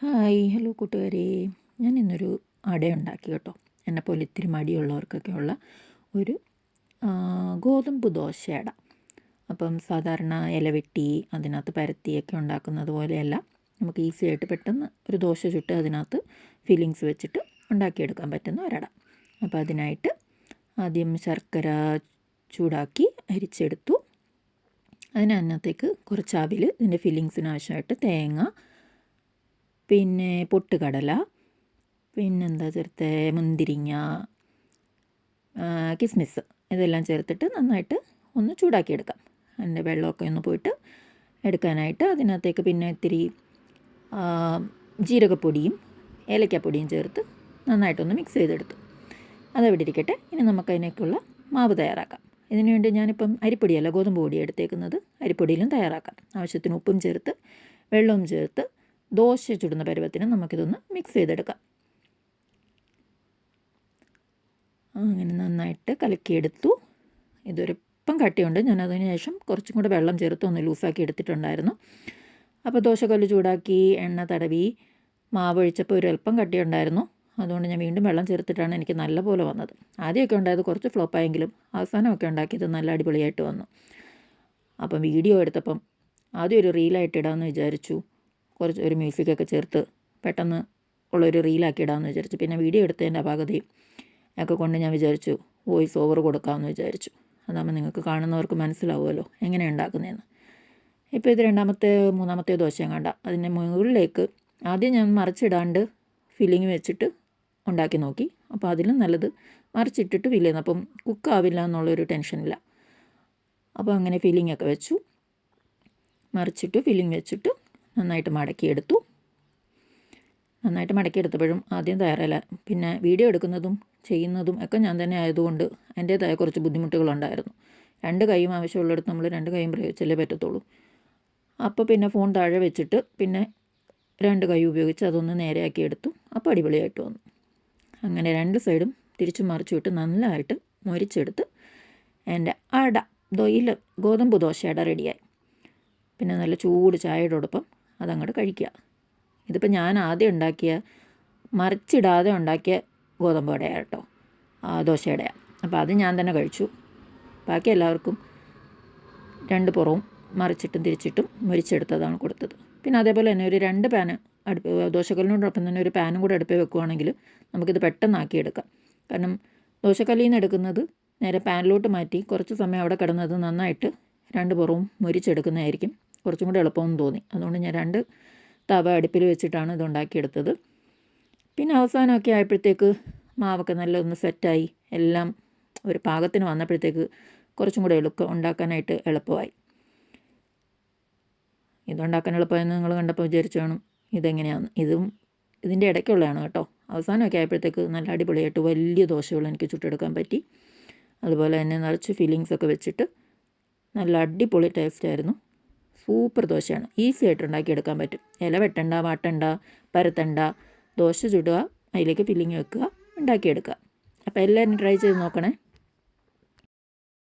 Hi hello കൂട്ടുകാരെ. ഞാൻ ഇന്നൊരു അട ഉണ്ടാക്കി കേട്ടോ. എന്നെപ്പോലെ ഇത്തിരി മടിയുള്ളവർക്കൊക്കെ ഉള്ള ഒരു ഗോതമ്പ് ദോശ ദോശയട. അപ്പം സാധാരണ ഇലവെട്ടി അതിനകത്ത് പരത്തിയൊക്കെ ഉണ്ടാക്കുന്നത് പോലെയല്ല. നമുക്ക് ഈസി ആയിട്ട് പെട്ടെന്ന് ഒരു ദോശ ചുട്ട് അതിനകത്ത് ഫില്ലിങ്സ് വെച്ചിട്ട് ഉണ്ടാക്കിയെടുക്കാൻ പറ്റുന്ന ഒരട. അപ്പോൾ അതിനായിട്ട് ആദ്യം ശർക്കര ചൂടാക്കി അരിച്ചെടുത്തു. അതിനകത്തേക്ക് കുറച്ച് അവിൽ ഇതിന്റെ ഫില്ലിങ്സിന് ആവശ്യമായിട്ട് തേങ്ങ പിന്നെ പൊട്ടുകടല പിന്നെന്താ ചേർത്ത്? മുന്തിരിങ്ങ കിസ്മിസ് ഇതെല്ലാം ചേർത്തിട്ട് നന്നായിട്ട് ഒന്ന് ചൂടാക്കിയെടുക്കാം. അതിന്റെ വെള്ളമൊക്കെ ഒന്ന് പോയിട്ട് എടുക്കാനായിട്ട് അതിനകത്തേക്ക് പിന്നെ ഇത്തിരി ജീരകപ്പൊടിയും ഏലക്കപ്പൊടിയും ചേർത്ത് നന്നായിട്ടൊന്ന് മിക്സ് ചെയ്തെടുത്തു. അതവിടെ ഇരിക്കട്ടെ. ഇനി നമുക്ക് അതിനേക്കുള്ള മാവ് തയ്യാറാക്കാം. ഇതിനു വേണ്ടി ഞാനിപ്പം അരിപ്പൊടിയല്ല ഗോതമ്പ് പൊടി എടുത്തേക്കുന്നത് അരിപ്പൊടിയിലും തയ്യാറാക്കാം. ആവശ്യത്തിന് ഉപ്പും ചേർത്ത് വെള്ളവും ചേർത്ത് ദോശ ചുടുന്ന പരുവത്തിന് നമുക്കിതൊന്ന് മിക്സ് ചെയ്തെടുക്കാം. അങ്ങനെ നന്നായിട്ട് കലക്കിയെടുത്തു. ഇതൊരുപ്പം കട്ടിയുണ്ട്. ഞാൻ അതിന് ശേഷം കുറച്ചും കൂടെ വെള്ളം ചേർത്ത് ഒന്ന് ലൂസാക്കി എടുത്തിട്ടുണ്ടായിരുന്നു. അപ്പോൾ ദോശക്കല്ല് ചൂടാക്കി എണ്ണ തടവി മാവ് ഒഴിച്ചപ്പോൾ ഒരു അല്പം കട്ടിയുണ്ടായിരുന്നു. അതുകൊണ്ട് ഞാൻ വീണ്ടും വെള്ളം ചേർത്തിട്ടാണ് എനിക്ക് നല്ല പോലെ വന്നത്. ആദ്യമൊക്കെ ഉണ്ടായത് കുറച്ച് ഫ്ലോപ്പായെങ്കിലും അവസാനമൊക്കെ ഉണ്ടാക്കിയത് നല്ല അടിപൊളിയായിട്ട് വന്നു. അപ്പം വീഡിയോ എടുത്തപ്പം ആദ്യം ഒരു റീലായിട്ട് ഇടാമെന്ന് വിചാരിച്ചു. കുറച്ച് ഒരു മ്യൂസിക്കൊക്കെ ചേർത്ത് പെട്ടെന്ന് ഉള്ളൊരു റീലാക്കി ഇടാമെന്ന് വിചാരിച്ചു. പിന്നെ വീഡിയോ എടുത്തതിന്റെ അപാകതയും ഒക്കെ കൊണ്ട് ഞാൻ വിചാരിച്ചു വോയിസ് ഓവർ കൊടുക്കാമെന്ന് വിചാരിച്ചു. അതാകുമ്പോൾ നിങ്ങൾക്ക് കാണുന്നവർക്ക് മനസ്സിലാവുമല്ലോ എങ്ങനെ ഉണ്ടാക്കുന്നതെന്ന് ഇപ്പോൾ ഇത് രണ്ടാമത്തെ മൂന്നാമത്തെ ദോശയും കണ്ട. അതിന്റെ മുകളിലേക്ക് ആദ്യം ഞാൻ മറിച്ചിടാണ്ട് ഫില്ലിങ് വെച്ചിട്ട് ഉണ്ടാക്കി നോക്കി. അപ്പോൾ അതിലും നല്ലത് മറിച്ചിട്ടിട്ട് ഫില്ല് ചെയ്യുന്നു. അപ്പം കുക്കാവില്ല എന്നുള്ളൊരു ടെൻഷനില്ല അപ്പോൾ അങ്ങനെ ഫില്ലിംഗ് ഒക്കെ വെച്ചു. മറിച്ചിട്ട് ഫില്ലിംഗ് വെച്ചിട്ട് നന്നായിട്ട് മടക്കിയെടുത്തു. നന്നായിട്ട് മടക്കിയെടുത്തപ്പോഴും ആദ്യം തയ്യാറല്ല പിന്നെ വീഡിയോ എടുക്കുന്നതും ചെയ്യുന്നതും ഒക്കെ ഞാൻ തന്നെ ആയതുകൊണ്ട് എന്റേതായ കുറച്ച് ബുദ്ധിമുട്ടുകളുണ്ടായിരുന്നു. രണ്ട് കൈയും ആവശ്യമുള്ളിടത്ത് നമ്മൾ രണ്ട് കൈയും പ്രയോഗിച്ചല്ലേ പറ്റത്തുള്ളൂ. അപ്പോൾ പിന്നെ ഫോൺ താഴെ വെച്ചിട്ട് പിന്നെ രണ്ട് കൈ ഉപയോഗിച്ച് അതൊന്ന് നേരെയാക്കി എടുത്തു. അപ്പോൾ അടിപൊളിയായിട്ട് വന്നു. അങ്ങനെ രണ്ട് സൈഡും തിരിച്ചു മറിച്ചു വിട്ട് നല്ലതായിട്ട് മൊരിച്ചെടുത്ത് എന്റെ അട ദൊയിൽ ഗോതമ്പ് ദോശ അട റെഡിയായി പിന്നെ നല്ല ചൂട് ചായയോടൊപ്പം അതങ്ങോട്ട് കഴിക്കുക ഇതിപ്പോൾ ഞാൻ ആദ്യം ഉണ്ടാക്കിയ മറിച്ചിടാതെ ഉണ്ടാക്കിയ ഗോതമ്പ് വടയാണ് കേട്ടോ ദോശയുടെയാണ് അപ്പോൾ അത് ഞാൻ തന്നെ കഴിച്ചു. ബാക്കി എല്ലാവർക്കും രണ്ട് പുറവും മറിച്ചിട്ടും തിരിച്ചിട്ടും മുരിച്ചെടുത്തതാണ് കൊടുത്തത്. പിന്നെ അതേപോലെ തന്നെ ഒരു രണ്ട് പാന് അടുപ്പ് ദോശക്കല്ലിനോടൊപ്പം തന്നെ ഒരു പാനും കൂടെ അടുപ്പിൽ വെക്കുവാണെങ്കിൽ നമുക്കിത് പെട്ടെന്നാക്കിയെടുക്കാം കാരണം ദോശക്കല്ലിൽ നിന്ന് എടുക്കുന്നത് നേരെ പാനിലോട്ട് മാറ്റി കുറച്ച് സമയം അവിടെ കിടന്നത് നന്നായിട്ട് രണ്ട് പുറവും മുരിച്ചെടുക്കുന്നതായിരിക്കും. കുറച്ചും കൂടെ എളുപ്പമെന്ന് തോന്നി. അതുകൊണ്ട് ഞാൻ രണ്ട് തവ അടുപ്പിൽ വെച്ചിട്ടാണ് ഇത് ഉണ്ടാക്കിയെടുത്തത്. പിന്നെ അവസാനമൊക്കെ ആയപ്പോഴത്തേക്ക് മാവൊക്കെ നല്ലതൊന്ന് സെറ്റായി. എല്ലാം ഒരു പാകത്തിന് വന്നപ്പോഴത്തേക്ക് കുറച്ചും കൂടെ എളുപ്പം ഉണ്ടാക്കാനായിട്ട് എളുപ്പമായി. ഇതുണ്ടാക്കാൻ എളുപ്പമായെന്ന് നിങ്ങൾ കണ്ടപ്പോൾ വിചാരിച്ചു കാണും ഇതെങ്ങനെയാണ് ഇതും ഇതിന്റെ ഇടയ്ക്കുള്ളതാണ് കേട്ടോ. അവസാനമൊക്കെ ആയപ്പോഴത്തേക്ക് നല്ല അടിപൊളിയായിട്ട് വലിയ ദോശകൾ എനിക്ക് ചുട്ടെടുക്കാൻ പറ്റി. അതുപോലെ തന്നെ നിറച്ച് ഫീലിങ്സൊക്കെ വെച്ചിട്ട് നല്ല അടിപൊളി ടേസ്റ്റായിരുന്നു സൂപ്പർ ദോശയാണ്. ഈസി ആയിട്ട് ഉണ്ടാക്കിയെടുക്കാൻ പറ്റും. ഇല വെട്ടണ്ട വാട്ടണ്ട പരത്തണ്ട ദോശ ചുടുക അതിലേക്ക് ഫില്ലിങ് വെക്കുക ഉണ്ടാക്കിയെടുക്കുക. അപ്പോൾ എല്ലാവരും ട്രൈ ചെയ്ത് നോക്കണേ.